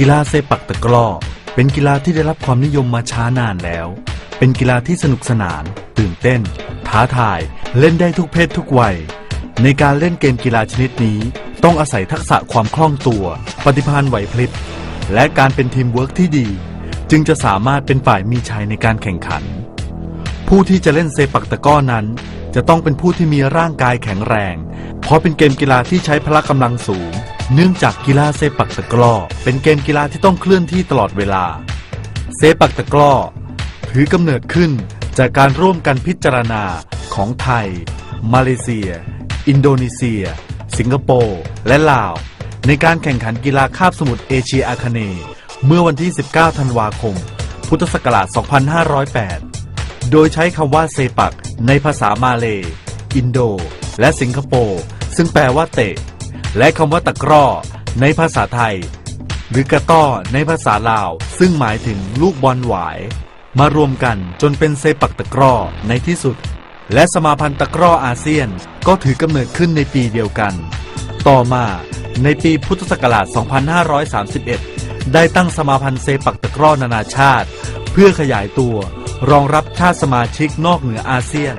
กีฬาเซปักตะกร้อเป็นกีฬาที่ได้รับความนิยมมาช้านานแล้ว เป็นกีฬาที่สนุกสนาน ตื่นเต้น ท้าทาย เล่นได้ทุกเพศทุกวัย ในการเล่นเกมกีฬาชนิดนี้ ต้องอาศัยทักษะความคล่องตัว ปฏิภาณไหวพลิบ และการเป็นทีมเวิร์กที่ดี จึงจะสามารถเป็นฝ่ายมีชัยในการแข่งขัน ผู้ที่จะเล่นเซปักตะกร้อนั้น จะต้องเป็นผู้ที่มีร่างกายแข็งแรง เพราะเป็นเกมกีฬาที่ใช้พละกำลังสูง เนื่องจากกีฬาเซปักตะกร้อเป็นเกมกีฬาที่ต้องเคลื่อนที่ตลอดเวลา เซปักตะกร้อถือกำเนิดขึ้นจากการร่วมกันพิจารณาของไทย มาเลเซีย อินโดนีเซีย สิงคโปร์ และลาว ในการแข่งขันกีฬาคาบสมุทรเอเชียอาคเนย์เมื่อวันที่ 19 ธันวาคม พุทธศักราช 2508 โดยใช้คำว่าเซปักในภาษามาเล อินโด และสิงคโปร์ ซึ่งแปลว่าเตะ และคำว่าตะกร้อ ในภาษาไทย หรือกระต้อในภาษาลาว ซึ่งหมายถึงลูกบอลหวาย มารวมกันจนเป็นเซปักตะกร้อในที่สุด และสมาพันธ์ตะกร้ออาเซียนก็ถือกำเนิดขึ้นในปีเดียวกัน ต่อมาในปีพุทธศักราช 2531 ได้ตั้งสมาพันธ์เซปักตะกร้อนานาชาติ เพื่อขยายตัวรองรับชาติสมาชิกนอกเหนืออาเซียน